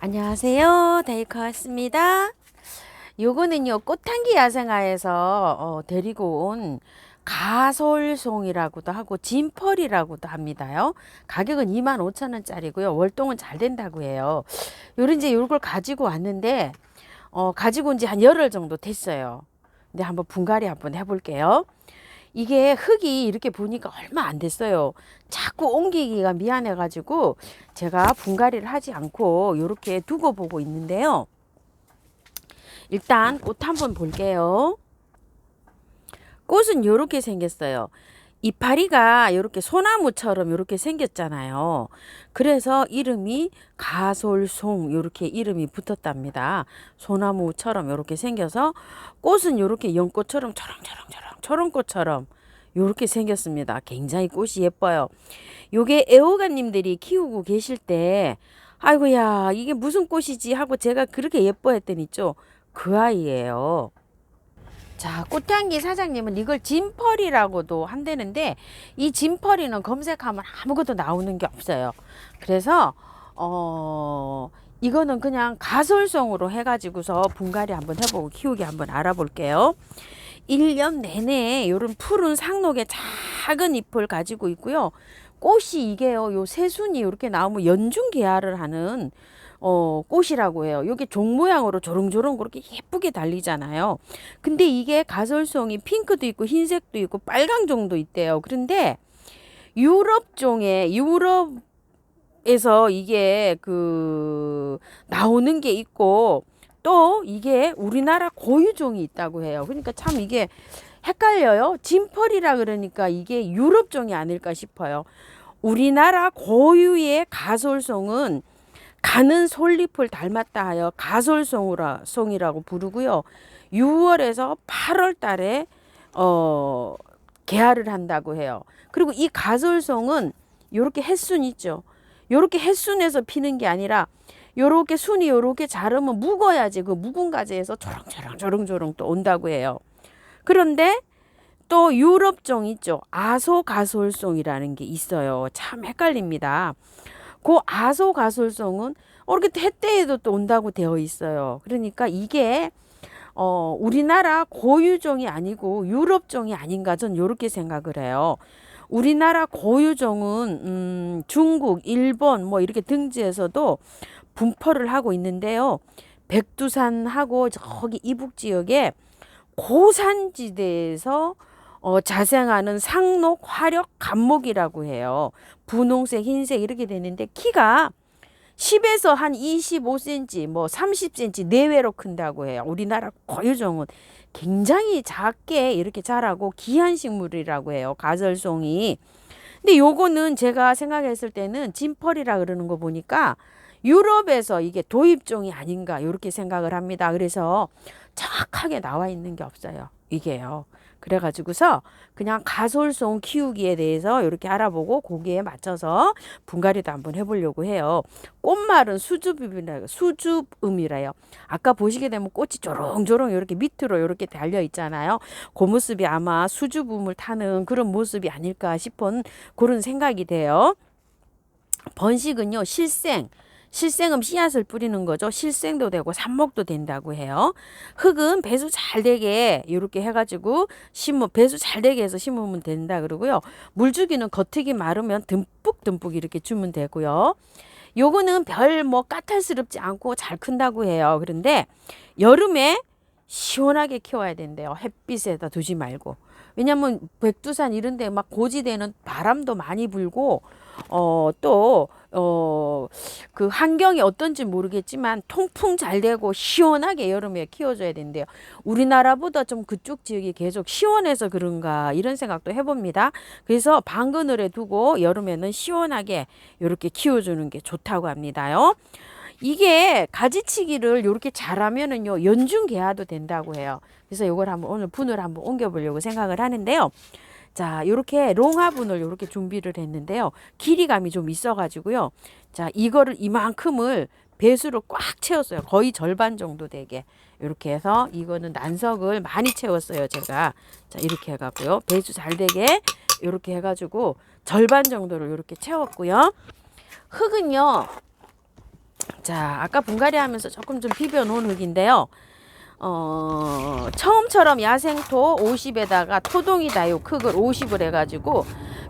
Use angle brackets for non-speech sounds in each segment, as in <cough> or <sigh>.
안녕하세요. 데이커였습니다. 요거는요, 꽃향기 야생화에서 어, 데리고 온 가솔송이라고도 하고 진펄이라고도 합니다요. 가격은 25,000원짜리고요. 월동은 잘 된다고 해요. 요런 이제 요걸 가지고 왔는데 어, 가지고 온 지 한 열흘 정도 됐어요. 근데 한번 분갈이 한번 해볼게요. 이게 흙이 이렇게 보니까 얼마 안 됐어요. 자꾸 옮기기가 미안해가지고 제가 분갈이를 하지 않고 이렇게 두고 보고 있는데요. 일단 꽃 한번 볼게요. 꽃은 이렇게 생겼어요. 이파리가 이렇게 소나무처럼 이렇게 생겼잖아요. 그래서 이름이 가솔송 이렇게 이름이 붙었답니다. 소나무처럼 이렇게 생겨서 꽃은 이렇게 연꽃처럼 초롱초롱초롱 초롱꽃처럼 이렇게 생겼습니다. 굉장히 꽃이 예뻐요. 요게 애호가님들이 키우고 계실 때 아이고야 이게 무슨 꽃이지 하고 제가 그렇게 예뻐했더니 그 아이예요. 자, 꽃향기 사장님은 이걸 진펄이라고도 한다는데 이 진펄이는 검색하면 아무것도 나오는 게 없어요. 그래서 어 이거는 그냥 가솔성으로 해가지고서 분갈이 한번 해보고 키우기 한번 알아볼게요. 1년 내내 이런 푸른 상록의 작은 잎을 가지고 있고요. 꽃이 이게요. 요 새순이 이렇게 나오면 연중 개화를 하는 어, 꽃이라고 해요. 요게 종 모양으로 조롱조롱 그렇게 예쁘게 달리잖아요. 근데 이게 가설송이 핑크도 있고 흰색도 있고 빨강 종도 있대요. 그런데 유럽 종의 유럽 에서 이게 그 나오는 게 있고 또 이게 우리나라 고유종이 있다고 해요. 그러니까 참 이게 헷갈려요. 진펄이라 그러니까 이게 유럽종이 아닐까 싶어요. 우리나라 고유의 가솔송은 가는 솔잎을 닮았다 하여 가솔송이라 송이라고 부르고요. 6월에서 8월 달에 어 개화를 한다고 해요. 그리고 이 가솔송은 요렇게 햇순 있죠. 요렇게 햇순에서 피는 게 아니라 요렇게 순이 요렇게 자르면 묵어야지 그 묵은 가지에서 조롱조롱 조롱조롱 또 온다고 해요. 그런데 또 유럽종 있죠. 아소가솔송이라는 게 있어요. 참 헷갈립니다. 그 아소가솔송은 어, 이렇게 해때에도 또 온다고 되어 있어요. 그러니까 이게 어, 우리나라 고유종이 아니고 유럽종이 아닌가 전 이렇게 생각을 해요. 우리나라 고유종은 음, 중국, 일본 뭐 이렇게 등지에서도 분포를 하고 있는데요. 백두산하고 저기 이북 지역에 고산지대에서 어, 자생하는 상록, 화력, 감목이라고 해요. 분홍색, 흰색 이렇게 되는데 키가 10에서 한 25cm, 뭐 30cm 내외로 큰다고 해요. 우리나라 고유종은 굉장히 작게 이렇게 자라고 귀한 식물이라고 해요. 가설송이. 근데 요거는 제가 생각했을 때는 진펄이라 그러는 거 보니까 유럽에서 이게 도입종이 아닌가 이렇게 생각을 합니다. 그래서 정확하게 나와 있는 게 없어요. 이게요. 그래가지고서 그냥 가솔송 키우기에 대해서 이렇게 알아보고 거기에 맞춰서 분갈이도 한번 해보려고 해요. 꽃말은 수줍음이라 수줍음이래요. 아까 보시게 되면 꽃이 조롱조롱 이렇게 밑으로 이렇게 달려 있잖아요. 그 모습이 아마 수줍음을 타는 그런 모습이 아닐까 싶은 그런 생각이 돼요. 번식은요 실생 실생은 씨앗을 뿌리는 거죠. 실생도 되고 삽목도 된다고 해요. 흙은 배수 잘 되게 이렇게 해가지고 심으 배수 잘 되게 해서 심으면 된다 그러고요. 물주기는 겉흙이 마르면 듬뿍 듬뿍 이렇게 주면 되고요. 요거는 별 뭐 까탈스럽지 않고 잘 큰다고 해요. 그런데 여름에 시원하게 키워야 된대요. 햇빛에다 두지 말고. 왜냐면 백두산 이런 데 막 고지대는 바람도 많이 불고 어, 또, 어, 그 환경이 어떤지 모르겠지만 통풍 잘 되고 시원하게 여름에 키워줘야 된대요. 우리나라보다 좀 그쪽 지역이 계속 시원해서 그런가 이런 생각도 해봅니다. 그래서 방 그늘에 두고 여름에는 시원하게 이렇게 키워주는 게 좋다고 합니다요. 이게 가지치기를 이렇게 잘하면은요 연중 개화도 된다고 해요. 그래서 이걸 한번 오늘 분을 한번 옮겨보려고 생각을 하는데요. 자, 요렇게 롱화분을 요렇게 준비를 했는데요. 길이감이 좀 있어가지고요. 자, 이거를 이만큼을 배수로 꽉 채웠어요. 거의 절반 정도 되게. 이렇게 해서 이거는 난석을 많이 채웠어요. 제가. 자, 이렇게 해갖고요. 배수 잘 되게 이렇게 해가지고 절반 정도를 이렇게 채웠고요. 흙은요. 자, 아까 분갈이 하면서 조금 좀 비벼 놓은 흙인데요. 어, 처음처럼 야생토 50에다가 토동이 다육 흙을 50을 해가지고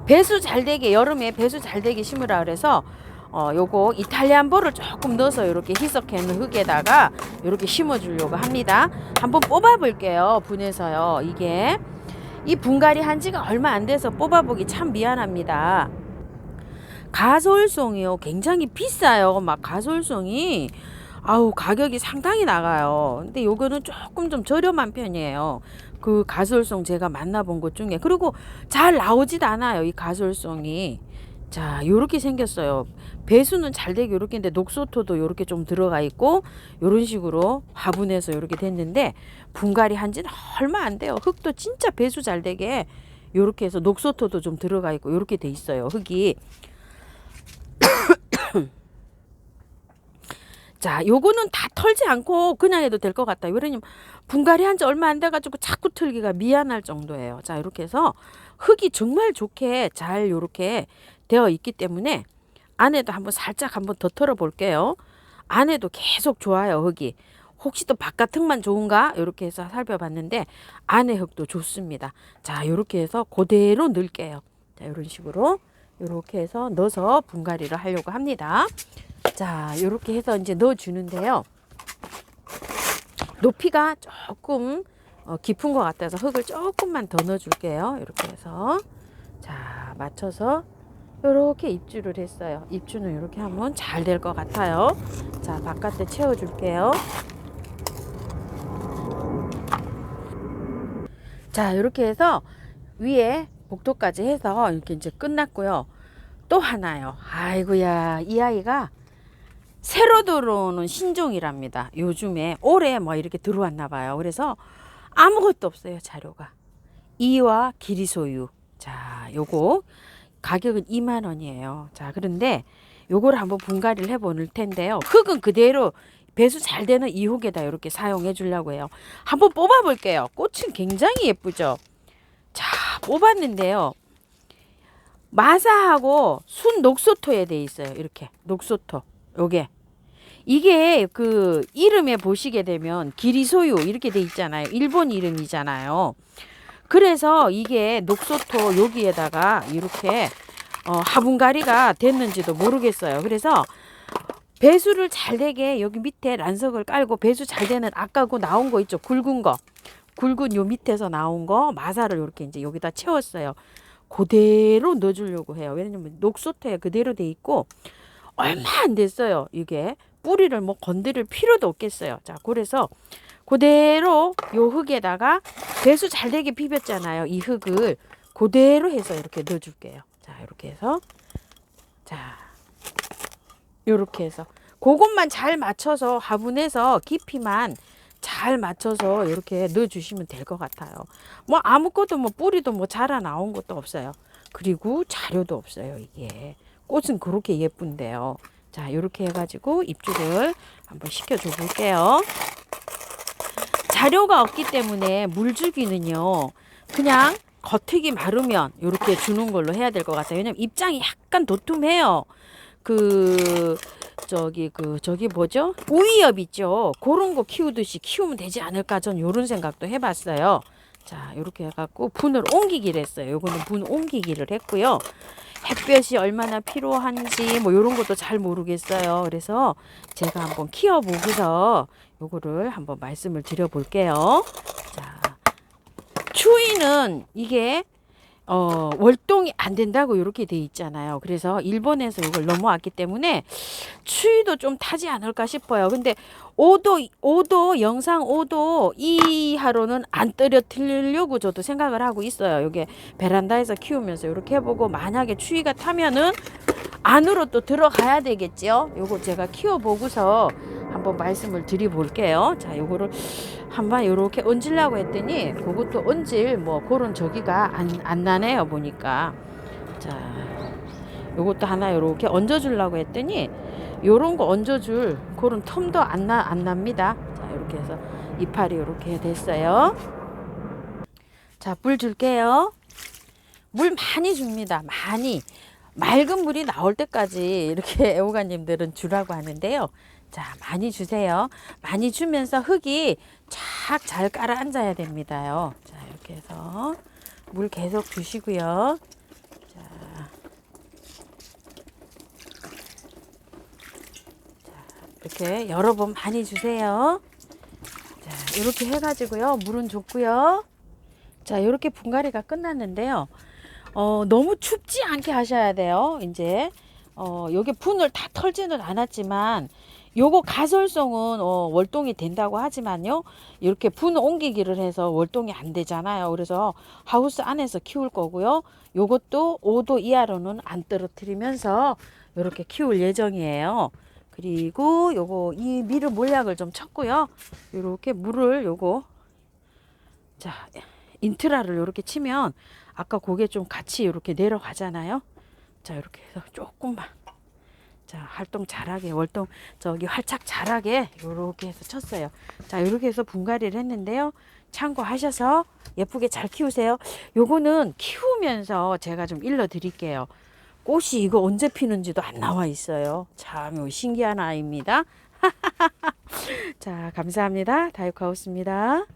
배수 잘 되게 여름에 배수 잘 되게 심으라 그래서 어, 요거 이탈리안 볼을 조금 넣어서 이렇게 희석해 놓은 흙에다가 이렇게 심어 주려고 합니다. 한번 뽑아 볼게요. 분해서요. 이게 이 분갈이 한 지가 얼마 안 돼서 뽑아 보기 참 미안합니다. 가솔송이요. 굉장히 비싸요. 막 가솔송이 아우 가격이 상당히 나가요. 근데 요거는 조금 좀 저렴한 편이에요. 그 가솔송 제가 만나본 것 중에 그리고 잘 나오지도 않아요. 이 가솔송이 자 요렇게 생겼어요. 배수는 잘 되게 요렇게 인데 녹소토도 요렇게 좀 들어가 있고 요런 식으로 화분해서 요렇게 됐는데 분갈이 한 지는 얼마 안 돼요. 흙도 진짜 배수 잘 되게 요렇게 해서 녹소토도 좀 들어가 있고 요렇게 돼 있어요. 흙이 자, 요거는 다 털지 않고 그냥 해도 될 것 같다. 왜냐면 분갈이 한 지 얼마 안 돼가지고 자꾸 털기가 미안할 정도예요. 자, 이렇게 해서 흙이 정말 좋게 잘 요렇게 되어 있기 때문에 안에도 한번 살짝 한번 더 털어 볼게요. 안에도 계속 좋아요, 흙이. 혹시 또 바깥 흙만 좋은가? 이렇게 해서 살펴봤는데 안에 흙도 좋습니다. 자, 이렇게 해서 그대로 넣을게요. 자, 이런 식으로 이렇게 해서 넣어서 분갈이를 하려고 합니다. 자, 이렇게 해서 이제 넣어 주는데요. 높이가 조금 어, 깊은 것 같아서 흙을 조금만 더 넣어 줄게요. 이렇게 해서 자, 맞춰서 이렇게 입주를 했어요. 입주는 이렇게 하면 잘 될 것 같아요. 자, 바깥에 채워 줄게요. 자, 이렇게 해서 위에 복도까지 해서 이렇게 이제 끝났고요. 또 하나요. 아이고야, 이 아이가 새로 들어오는 신종이랍니다. 요즘에 올해 뭐 이렇게 들어왔나 봐요. 그래서 아무것도 없어요, 자료가. 이와 길이 소유. 자, 요거 가격은 2만 원이에요. 자, 그런데 요거를 한번 분갈이를 해 보는 텐데요. 흙은 그대로 배수 잘 되는 이혹에다 이렇게 사용해 주려고 해요. 한번 뽑아 볼게요. 꽃은 굉장히 예쁘죠? 자, 뽑았는데요. 마사하고 순 녹소토에 돼 있어요. 이렇게 녹소토. 요게 이게 그 이름에 보시게 되면 기리소유 이렇게 돼 있잖아요. 일본 이름이잖아요. 그래서 이게 녹소토 여기에다가 이렇게 어, 화분가리가 됐는지도 모르겠어요. 그래서 배수를 잘 되게 여기 밑에 란석을 깔고 배수 잘 되는 아까고 나온 거 있죠. 굵은 거. 굵은 요 밑에서 나온 거 마사를 이렇게 이제 여기다 채웠어요. 그대로 넣어주려고 해요. 왜냐면 녹소토에 그대로 돼 있고 얼마 안 됐어요. 이게 뿌리를 뭐 건드릴 필요도 없겠어요. 자, 그래서 그대로 요 흙에다가 배수 잘 되게 비볐잖아요. 이 흙을 그대로 해서 이렇게 넣어줄게요. 자, 이렇게 해서 자, 요렇게 해서 그것만 잘 맞춰서 화분에서 깊이만 잘 맞춰서 이렇게 넣어주시면 될 것 같아요. 뭐 아무것도 뭐 뿌리도 뭐 자라 나온 것도 없어요. 그리고 자료도 없어요. 이게 꽃은 그렇게 예쁜데요. 자, 이렇게 해가지고 입주를 한번 시켜줘 볼게요. 자료가 없기 때문에 물 주기는요, 그냥 겉흙이 마르면 이렇게 주는 걸로 해야 될 것 같아요. 왜냐면 입장이 약간 도톰해요. 그, 저기, 그, 저기 뭐죠? 오이엽 있죠? 그런 거 키우듯이 키우면 되지 않을까? 전 요런 생각도 해봤어요. 자, 이렇게 해갖고 분을 옮기기를 했어요. 요거는 분 옮기기를 했고요. 햇볕이 얼마나 필요한지 뭐 이런 것도 잘 모르겠어요. 그래서 제가 한번 키워보고서 요거를 한번 말씀을 드려볼게요. 자, 추위는 이게 어, 월동이 안 된다고 이렇게 돼 있잖아요. 그래서 일본에서 이걸 넘어왔기 때문에 추위도 좀 타지 않을까 싶어요. 근데 5도, 5도, 영상 5도 이하로는 안 떨어뜨리려고 저도 생각을 하고 있어요. 이게 베란다에서 키우면서 이렇게 해보고 만약에 추위가 타면은 안으로 또 들어가야 되겠죠. 요거 제가 키워보고서 한번 말씀을 드려볼게요. 자, 요거를 한번 요렇게 얹으려고 했더니 그것도 얹을 뭐 그런 저기가 안, 안 나네요. 보니까. 자, 요것도 하나 요렇게 얹어주려고 했더니 요런 거 얹어줄 그런 텀도 안, 나, 안 납니다. 자, 이렇게 해서 이파리 요렇게 됐어요. 자, 물 줄게요. 물 많이 줍니다. 많이. 맑은 물이 나올 때까지 이렇게 <laughs> 애호가님들은 주라고 하는데요. 자, 많이 주세요. 많이 주면서 흙이 착잘 깔아 앉아야 됩니다요. 자, 이렇게 해서 물 계속 주시고요. 자, 자, 이렇게 여러 번 많이 주세요. 자, 이렇게 해가지고요. 물은 줬고요. 자, 이렇게 분갈이가 끝났는데요. 어, 너무 춥지 않게 하셔야 돼요. 이제 어, 요게 분을 다 털지는 않았지만 요거 가설송은 어, 월동이 된다고 하지만요. 이렇게 분 옮기기를 해서 월동이 안 되잖아요. 그래서 하우스 안에서 키울 거고요. 요것도 5도 이하로는 안 떨어뜨리면서 이렇게 키울 예정이에요. 그리고 요거 이 미르 몰약을 좀 쳤고요. 요렇게 물을 요거 자 인트라를 이렇게 치면 아까 고개 좀 같이 이렇게 내려가잖아요. 자 이렇게 해서 조금만 자 활동 잘하게 월동 저기 활착 잘하게 이렇게 해서 쳤어요. 자 이렇게 해서 분갈이를 했는데요. 참고하셔서 예쁘게 잘 키우세요. 요거는 키우면서 제가 좀 일러 드릴게요. 꽃이 이거 언제 피는지도 안 나와 있어요. 참 신기한 아이입니다. <laughs> 자 감사합니다. 다육하우스입니다.